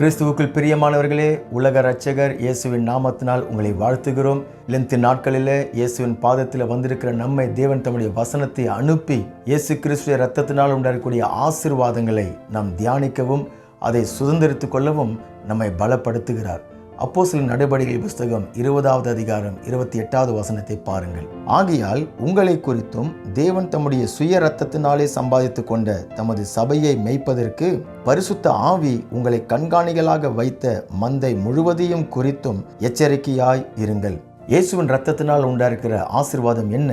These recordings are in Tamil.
கிறிஸ்துவுக்குள் பிரியமானவர்களே உலக ரட்சகர் இயேசுவின் நாமத்தினால் உங்களை வாழ்த்துகிறோம். லென்த்து நாட்களில் இயேசுவின் பாதத்தில் வந்திருக்கிற நம்மை தேவன் தம்முடைய வசனத்தை அனுப்பி இயேசு கிறிஸ்துவ ரத்தத்தினால் உண்டாகக்கூடிய ஆசிர்வாதங்களை நாம் தியானிக்கவும் அதை சுதந்திரித்துக் கொள்ளவும் நம்மை பலப்படுத்துகிறார். அப்போ சில நடவடிக்கை புஸ்தகம் இருபதாவது அதிகாரம் இருபத்தி எட்டாவது வசனத்தை பாருங்கள். ஆகையால் உங்களை குறித்தும் தேவன் தம்முடைய சுய ரத்தத்தினாலே சம்பாதித்து கொண்ட தமது சபையை மெய்ப்பதற்கு பரிசுத்த ஆவி உங்களை கண்காணிகளாக வைத்த மந்தை முழுவதையும் குறித்தும் எச்சரிக்கையாய் இருங்கள். இயேசுவின் ரத்தத்தினால் உண்டாயிருக்கிற ஆசிர்வாதம் என்ன?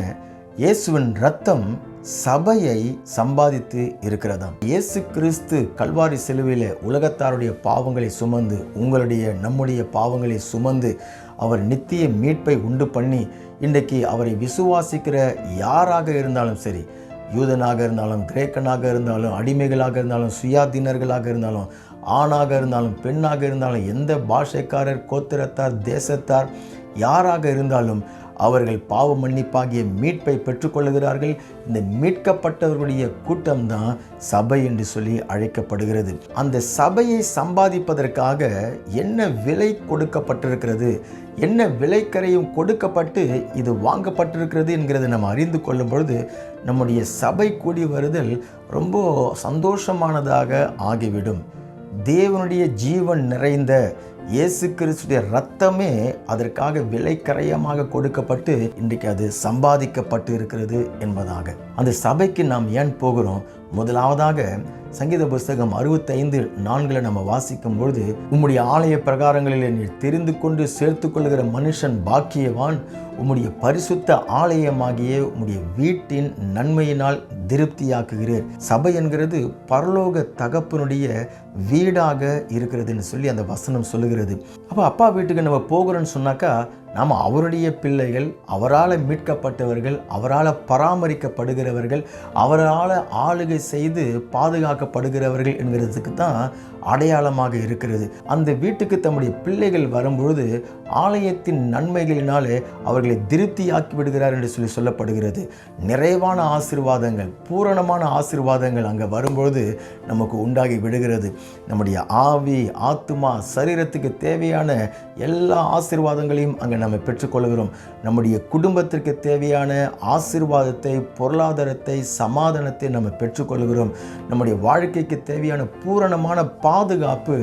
இயேசுவின் ரத்தம் சபையை சம்பாதித்து இருக்கிறதாம். இயேசு கிறிஸ்து கல்வாரி சிலுவையில் உலகத்தாருடைய பாவங்களை சுமந்து உங்களுடைய நம்முடைய பாவங்களை சுமந்து அவர் நித்திய மீட்பை உண்டு பண்ணி இன்றைக்கு அவரை விசுவாசிக்கிற யாராக இருந்தாலும் சரி யூதனாக இருந்தாலும் கிரேக்கனாக இருந்தாலும் அடிமைகளாக இருந்தாலும் சுயாதீனர்களாக இருந்தாலும் ஆணாக இருந்தாலும் பெண்ணாக இருந்தாலும் எந்த பாஷைக்காரர் கோத்திரத்தார் தேசத்தார் யாராக இருந்தாலும் அவர்கள் பாவ மன்னிப்பாகிய மீட்பை பெற்றுக்கொள்கிறார்கள் இந்த மீட்கப்பட்டவர்களுடைய கூட்டம்தான் சபை என்று சொல்லி அழைக்கப்படுகிறது. அந்த சபையை சம்பாதிப்பதற்காக என்ன விலை கொடுக்கப்பட்டிருக்கிறது? என்ன விலைக்கரையும் கொடுக்கப்பட்டு இது வாங்கப்பட்டிருக்கிறது என்கிறதை நம்ம அறிந்து கொள்ளும் பொழுது நம்முடைய சபை கூடி வருதல் ரொம்ப சந்தோஷமானதாக ஆகிவிடும். தேவனுடைய ஜீவன் நிறைந்த இயேசு கிறிஸ்துடைய ரத்தமே அதற்காக விலைக்கரையமாக கொடுக்கப்பட்டு இன்றைக்கு அது சம்பாதிக்கப்பட்டு இருக்கிறது என்பதாக. அந்த சபைக்கு நாம் ஏன் போகிறோம்? முதலாவதாக சங்கீத புஸ்தகம் அறுபத்தைந்து நான்கில் நம்ம வாசிக்கும் பொழுது உம்முடைய ஆலய பிரகாரங்களில் தெரிந்து கொண்டு சேர்த்து கொள்கிற மனுஷன் பாக்கியவான். உம்முடைய பரிசுத்த ஆலயமாகிய உம்முடைய வீட்டின் நன்மையினால் திருப்தியாக்குகிறீர். சபை என்கிறது பரலோக தகப்பனுடைய வீடாக இருக்கிறதுன்னு சொல்லி அந்த வசனம் சொல்லுகிறது. அப்போ அப்பா வீட்டுக்கு நம்ம போகிறோன்னு சொன்னாக்கா நாம் அவருடைய பிள்ளைகள் அவரால் மீட்கப்பட்டவர்கள் அவரால் பராமரிக்கப்படுகிறவர்கள் அவரால் ஆளுகை செய்து பாதுகாக்கப்படுகிறவர்கள் என்கிறதுக்கு தான் அடையாளமாக இருக்கிறது. அந்த வீட்டுக்கு தம்முடைய பிள்ளைகள் வரும்பொழுது ஆலயத்தின் நன்மைகளினாலே அவர்களை திருப்தியாக்கி விடுகிறார் என்று சொல்லி சொல்லப்படுகிறது. நிறைவான ஆசிர்வாதங்கள் பூரணமான ஆசிர்வாதங்கள் அங்கே வரும்பொழுது நமக்கு உண்டாகி விடுகிறது. நம்முடைய ஆவி ஆத்துமா சரீரத்துக்கு தேவையான எல்லா ஆசிர்வாதங்களையும் அங்கே நம்ம பெற்றுக்கொள்கிறோம். நம்முடைய குடும்பத்திற்கு தேவையான ஆசிர்வாதத்தை பொருளாதாரத்தை சமாதானத்தை நம்ம பெற்றுக்கொள்கிறோம். நம்முடைய வாழ்க்கைக்கு தேவையான பூரணமான பாதுகாப்பு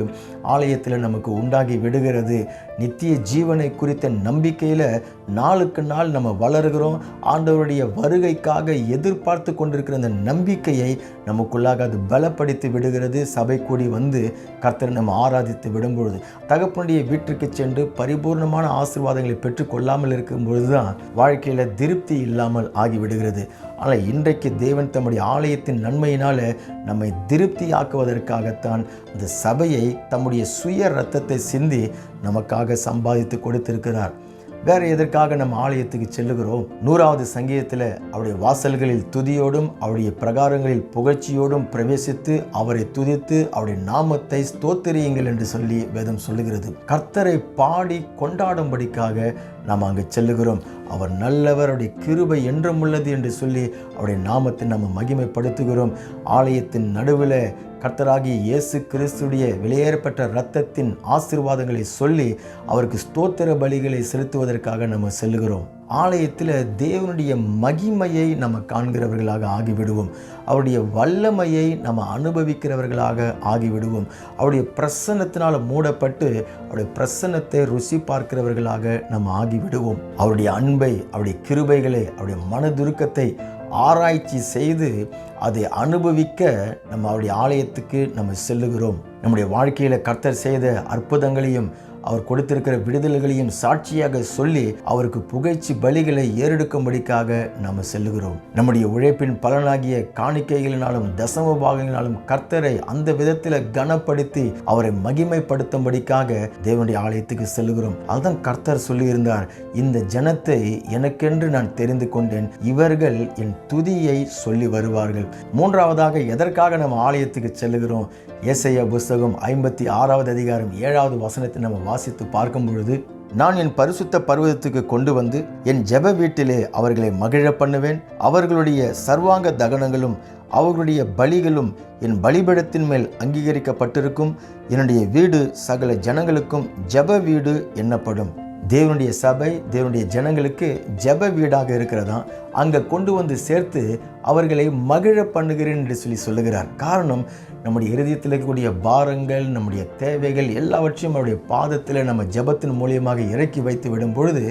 ஆலயத்தில் நமக்கு உண்டாகி விடுகிறது. நித்திய ஜீவனை குறித்த நம்பிக்கையில் நாளுக்கு நாள் நம்ம வளர்கிறோம். ஆண்டவருடைய வருகைக்காக எதிர்பார்த்து கொண்டிருக்கிற அந்த நம்பிக்கையை நமக்குள்ளாக அது பலப்படுத்தி விடுகிறது. சபை கூடி வந்து கர்த்தர் நம்ம ஆராதித்து விடும்பொழுது. தகப்பனுடைய வீட்டிற்கு சென்று பரிபூர்ணமான ஆசீர்வாதங்களை பெற்றுக்கொள்ளாமல் இருக்கும் பொழுது தான் வாழ்க்கையில் திருப்தி இல்லாமல் ஆகிவிடுகிறது. ஆனால் இன்றைக்கு தேவன் தம்முடைய ஆலயத்தின் நன்மையினால் நம்மை திருப்தியாக்குவதற்காகத்தான் அந்த சபையை தம்முடைய சுய ரத்தத்தை சிந்தி நமக்காக சம்பாதித்து கொடுத்திருக்கிறார். வேற எதற்காக நம்ம ஆலயத்துக்கு செல்லுகிறோம்? நூறாவது சங்கீதத்தில் அவருடைய வாசல்களில் துதியோடும் அவருடைய பிரகாரங்களில் புகழ்ச்சியோடும் பிரவேசித்து அவரை துதித்து அவருடைய நாமத்தை ஸ்தோத்திரியுங்கள் என்று சொல்லி வேதம் சொல்லுகிறது. கர்த்தரை பாடி கொண்டாடும்படிக்காக நாம் அங்கு செல்லுகிறோம். அவர் நல்லவர் அவருடைய கிருபை என்றும் உள்ளது என்று சொல்லி அவருடைய நாமத்தை நம்ம மகிமைப்படுத்துகிறோம். ஆலயத்தின் நடுவில் கர்த்தராகிய இயேசு கிறிஸ்துடைய வெளியேறப்பட்ட இரத்தத்தின் ஆசிர்வாதங்களை சொல்லி அவருக்கு ஸ்தோத்திர பலிகளை செலுத்துவதற்காக நம்ம செல்கிறோம் ஆலயத்தில் தேவனுடைய மகிமையை நம்ம காண்கிறவர்களாக ஆகிவிடுவோம். அவருடைய வல்லமையை நம்ம அனுபவிக்கிறவர்களாக ஆகிவிடுவோம். அவருடைய பிரசன்னத்தினால் மூடப்பட்டு அவருடைய பிரசன்னத்தை ருசி பார்க்கிறவர்களாக நம்ம ஆகிவிடுவோம். அவருடைய அன்பை அவருடைய கிருபைகளை அவருடைய மனதுருக்கத்தை ஆராய்ச்சி செய்து அதை அனுபவிக்க நம்ம அவருடைய ஆலயத்துக்கு நம்ம செல்லுகிறோம். நம்முடைய வாழ்க்கையில் கர்த்தர் செய்த அற்புதங்களையும் அவர் கொடுத்திருக்கிற விடுதலைகளையும் சாட்சியாக சொல்லி அவருக்கு புகைச்சி பலிகளை ஏறெடுக்கும்படிக்காக நாம் செல்லுகிறோம். நம்முடைய உழைப்பின் பலனாகிய காணிக்கைகளினாலும் தசம பாகங்களினாலும் கர்த்தரை அந்த விதத்தில் கனப்படுத்தி அவரை மகிமைப்படுத்தும்படிக்காக தேவனுடைய ஆலயத்துக்கு செல்லுகிறோம். அதுதான் கர்த்தர் சொல்லியிருந்தார். இந்த ஜனத்தை எனக்கென்று நான் தெரிந்து கொண்டேன். இவர்கள் என் துதியை சொல்லி வருவார்கள். மூன்றாவதாக எதற்காக நம்ம ஆலயத்துக்கு செல்லுகிறோம்? ஏசையா புஸ்தகம் ஐம்பத்தி ஆறாவது அதிகாரம் ஏழாவது வசனத்தை நம்ம வாசித்து பார்க்கும் பொழுது நான் என் பரிசுத்த பருவதத்துக்கு கொண்டு வந்து என் ஜெப வீட்டிலே அவர்களை மகிழ பண்ணுவேன். அவர்களுடைய சர்வாங்க தகனங்களும் அவர்களுடைய பலிகளும் என் பலிபீடத்தின் மேல் அங்கீகரிக்கப்பட்டிருக்கும். என்னுடைய வீடு சகல ஜனங்களுக்கும் ஜெப வீடு எண்ணப்படும் தேவனுடைய சபை தேவனுடைய ஜனங்களுக்கு ஜெப வீடாக இருக்கிறதா அங்கே கொண்டு வந்து சேர்த்து அவர்களை மகிழ பண்ணுகிறேன் என்று சொல்லி சொல்லுகிறார். காரணம் நம்முடைய இருதயத்தில் இருக்கக்கூடிய பாரங்கள் நம்முடைய தேவைகள் எல்லாவற்றையும் அவருடைய பாதத்தில் நம்ம ஜெபத்தின் மூலியமாக இறக்கி வைத்து விடும் பொழுது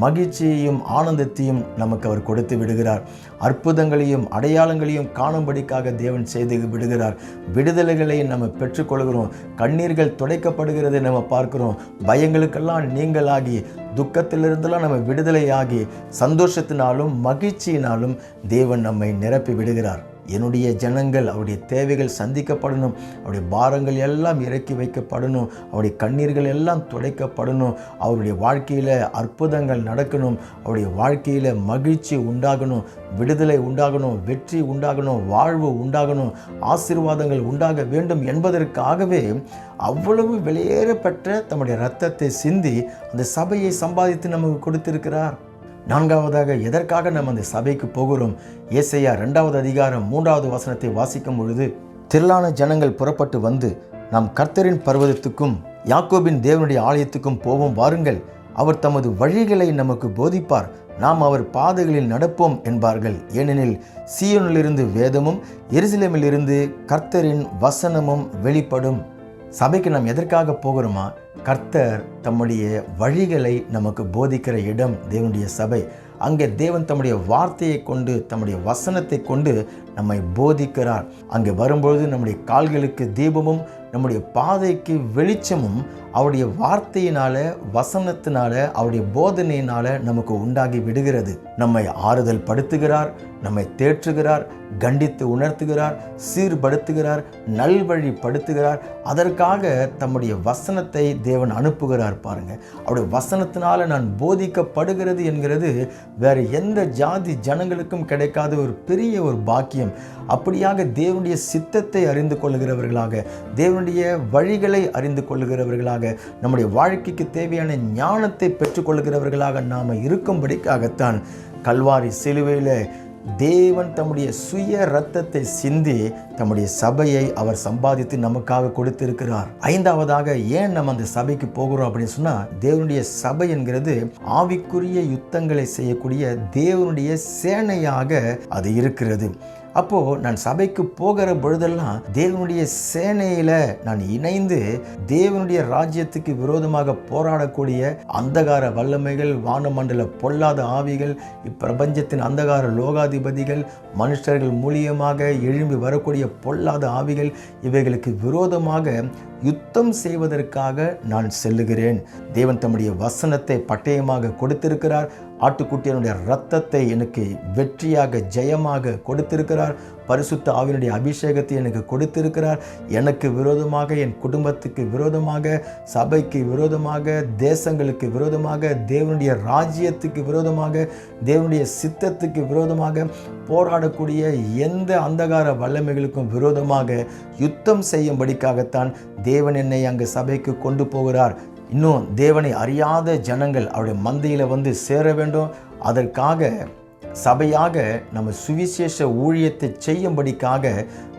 மகிழ்ச்சியையும் ஆனந்தத்தையும் நமக்கு அவர் கொடுத்து விடுகிறார். அற்புதங்களையும் அடையாளங்களையும் காணும்படிக்காக தேவன் செய்து விடுகிறார். விடுதலைகளை நம்ம பெற்றுக்கொள்கிறோம். கண்ணீர்கள் துடைக்கப்படுகிறதை நம்ம பார்க்கிறோம். பயங்களுக்கெல்லாம் நீங்களாகி துக்கத்திலிருந்தெல்லாம் நம்ம விடுதலையாகி சந்தோஷத்தினாலும் மகிழ்ச்சியினாலும் தேவன் நம்மை நிரப்பி விடுகிறார். என்னுடைய ஜனங்கள் அவருடைய தேவைகள் சந்திக்கப்படணும். அவருடைய பாரங்கள் எல்லாம் இறக்கி வைக்கப்படணும். அவருடைய கண்ணீர்கள் எல்லாம் துடைக்கப்படணும். அவருடைய வாழ்க்கையில் அற்புதங்கள் நடக்கணும். அவருடைய வாழ்க்கையில் மகிழ்ச்சி உண்டாகணும். விடுதலை உண்டாகணும். வெற்றி உண்டாகணும். வாழ்வு உண்டாகணும். ஆசீர்வாதங்கள் உண்டாக வேண்டும் என்பதற்காகவே அவ்வளவு வெளியேறப்பெற்ற தம்முடைய ரத்தத்தை சிந்தி அந்த சபையை சம்பாதித்து நமக்கு கொடுத்திருக்கிறார். நான்காவதாக எதற்காக நம்ம அந்த சபைக்கு போகிறோம்? ஏசையா ரெண்டாவது அதிகாரம் மூன்றாவது வசனத்தை வாசிக்கும் பொழுது திரளான ஜனங்கள் புறப்பட்டு வந்து நாம் கர்த்தரின் பர்வதத்துக்கும் யாக்கோபின் தேவனுடைய ஆலயத்துக்கும் போவோம் வாருங்கள். அவர் தமது வழிகளை நமக்கு போதிப்பார். நாம் அவர் பாதைகளில் நடப்போம் என்பார்கள். ஏனெனில் சீயோனிலிருந்து வேதமும் எருசலேமிலிருந்து கர்த்தரின் வசனமும் வெளிப்படும். சபைக்கு நாம் எதற்காக போகிறோமா? கர்த்தர் தம்முடைய வழிகளை நமக்கு போதிக்கிற இடம் தேவனுடைய சபை. அங்கே தேவன் தம்முடைய வார்த்தையை கொண்டு தம்முடைய வசனத்தை கொண்டு நம்மை போதிக்கிறார். அங்கே வரும்பொழுது நம்முடைய கால்களுக்கு தீபமும் நம்முடைய பாதைக்கு வெளிச்சமும் அவருடைய வார்த்தையினால வசனத்தினால அவருடைய போதனையினால நமக்கு உண்டாகி விடுகிறது. நம்மை ஆறுதல் படுத்துகிறார் நம்மை தேற்றுகிறார் கண்டித்து உணர்த்துகிறார் சீர்படுத்துகிறார் நல்வழிப்படுத்துகிறார் அதற்காக தம்முடைய வசனத்தை தேவன் அனுப்புகிறார் பாருங்க. அவருடைய வசனத்தினால நான் போதிக்கப்படுகிறது என்கிறது வேறு எந்த ஜாதி ஜனங்களுக்கும் கிடைக்காத ஒரு பெரிய ஒரு பாக்கியம். அப்படியாக தேவனுடைய சித்தத்தை அறிந்து கொள்கிறவர்களாக தேவனுடைய வழிகளை அறிந்து கொள்கிறவர்களாக நம்முடைய வாழ்க்கைக்கு தேவையான ஞானத்தை பெற்றுக்கொள்கிறவர்களாக நாம் இருக்கும்படிக்காகத்தான் கல்வாரி சிலுவையில் தேவன் தம்முடைய சுய ரத்தத்தை சிந்தி தம்முடைய சபையை அவர் சம்பாதித்து நமக்காக கொடுத்திருக்கிறார். ஐந்தாவதாக ஏன் நம்ம அந்த சபைக்கு போகிறோம் அப்படின்னு சொன்னா தேவனுடைய சபை என்கிறது ஆவிக்குரிய யுத்தங்களை செய்யக்கூடிய தேவனுடைய சேனையாக அது இருக்கிறது. அப்போது நான் சபைக்கு போகிற பொழுதெல்லாம் தேவனுடைய சேனையில் நான் இணைந்து தேவனுடைய ராஜ்யத்துக்கு விரோதமாக போராடக்கூடிய அந்தகார வல்லமைகள் வானமண்டல பொல்லாத ஆவிகள் இப்பிரபஞ்சத்தின் அந்தகார லோகாதிபதிகள் மனுஷர்கள் மூலியமாக எழும்பி வரக்கூடிய பொல்லாத ஆவிகள் இவைகளுக்கு விரோதமாக யுத்தம் செய்வதற்காக நான் செல்லுகிறேன். தேவன் தம்முடைய வசனத்தை பட்டயமாக கொடுத்திருக்கிறார். ஆட்டுக்குட்டியனுடைய ரத்தத்தை எனக்கு வெற்றியாக ஜெயமாக கொடுத்திருக்கிறார். பரிசுத்த ஆவினுடைய அபிஷேகத்தை எனக்கு கொடுத்திருக்கிறார். எனக்கு விரோதமாக என் குடும்பத்துக்கு விரோதமாக சபைக்கு விரோதமாக தேசங்களுக்கு விரோதமாக தேவனுடைய ராஜ்யத்துக்கு விரோதமாக தேவனுடைய சித்தத்துக்கு விரோதமாக போராடக்கூடிய எந்த அந்தகார வல்லமைகளுக்கும் விரோதமாக யுத்தம் செய்யும்படிக்காகத்தான் தேவன் என்னை அங்கு சபைக்கு கொண்டு போகிறார். இன்னும் தேவனை அறியாத ஜனங்கள் அவருடைய மந்தையில் வந்து சேர வேண்டும். அதற்காக சபையாக நம்ம சுவிசேஷ ஊழியத்தை செய்யும்படிக்காக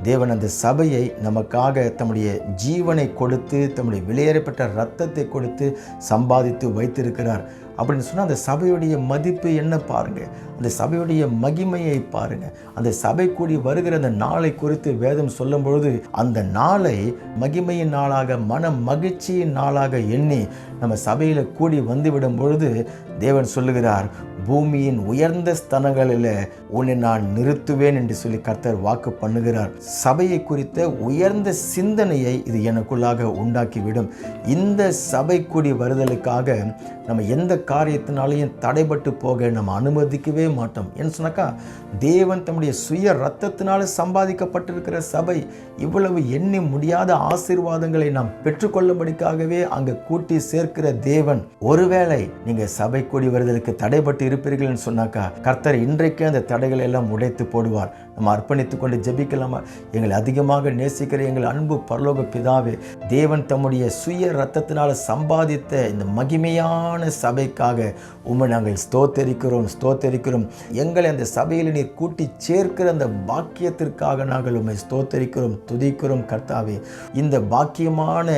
தேவன் அந்த சபையை நமக்காக தம்முடைய ஜீவனை கொடுத்து தம்முடைய விலையேறப்பட்ட ரத்தத்தை கொடுத்து சம்பாதித்து வைத்திருக்கிறார். அப்படின்னு சொன்னால் அந்த சபையுடைய மதிப்பு என்ன பாருங்க? அந்த சபையுடைய மகிமையை பாருங்கள் அந்த சபை கூடி வருகிற அந்த நாளை குறித்து வேதம் சொல்லும் பொழுது அந்த நாளை மகிமையின் நாளாக மன மகிழ்ச்சியின் நாளாக எண்ணி நம்ம சபையில் கூடி வந்துவிடும் பொழுது தேவன் சொல்லுகிறார் பூமியின் உயர்ந்த ஸ்தனங்களில் உன்னை நான் நிறுத்துவேன் என்று சொல்லி கர்த்தர் வாக்கு பண்ணுகிறார். சபையை குறித்த உயர்ந்த சிந்தனையை இது எனக்குள்ளாக உண்டாக்கிவிடும். இந்த சபை கூடி வருதலுக்காக நம்ம எந்த காரியத்தினாலையும் தடைபட்டு போக நம்ம அனுமதிக்கவே மாட்டோம். என்ன சொன்னாக்கா தேவன் தம்முடைய சுய ரத்தத்தினால சம்பாதிக்கப்பட்டிருக்கிற சபை இவ்வளவு எண்ணி முடியாத ஆசீர்வாதங்களை நாம் பெற்றுக்கொள்ளும்படிக்காகவே அங்கே கூட்டி சேர்க்கிற தேவன். ஒருவேளை நீங்கள் சபை கூடி வருதலுக்கு தடைப்பட்டு இருப்பீர்கள்னு சொன்னாக்கா கர்த்தர் இன்றைக்கே அந்த தடைகளை எல்லாம் உடைத்து போடுவார். நம்ம அர்ப்பணித்து கொண்டு ஜெபிக்கலாமா? எங்களை அதிகமாக நேசிக்கிற எங்கள் அன்பு பரலோக பிதாவே தேவன் தம்முடைய சுய ரத்தத்தினால் சம்பாதித்த இந்த மகிமையான சபைக்காக உம்மை நாங்கள் ஸ்தோத்தரிக்கிறோம் ஸ்தோத்தரிக்கிறோம். எங்களை அந்த சபையில் நீர் கூட்டி சேர்க்கிற அந்த பாக்கியத்திற்காக நாங்கள் உம்மை ஸ்தோத்தரிக்கிறோம் துதிக்கிறோம் கர்த்தாவே. இந்த பாக்கியமான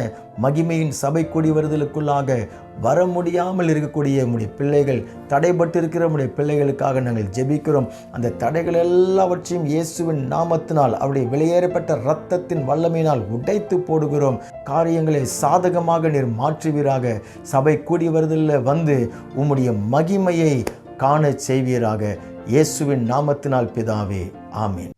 மகிமையின் சபை கூடி வருதலுக்குள்ளாக வர முடியாமல் இருக்கக்கூடிய நம்முடைய பிள்ளைகள் தடைபட்டு இருக்கிற பிள்ளைகளுக்காக நாங்கள் ஜெபிக்கிறோம். அந்த தடைகள் எல்லாவற்றையும் இயேசுவின் நாமத்தினால் அவருடைய வெளியேறப்பட்ட இரத்தத்தின் வல்லமையினால் உடைத்து போடுகிறோம். காரியங்களை சாதகமாக நீர் மாற்றுவீராக. சபை கூடி வருதலில் வந்து உம்முடைய மகிமையை காண செய்வீராக. இயேசுவின் நாமத்தினால் பிதாவே ஆமீன்.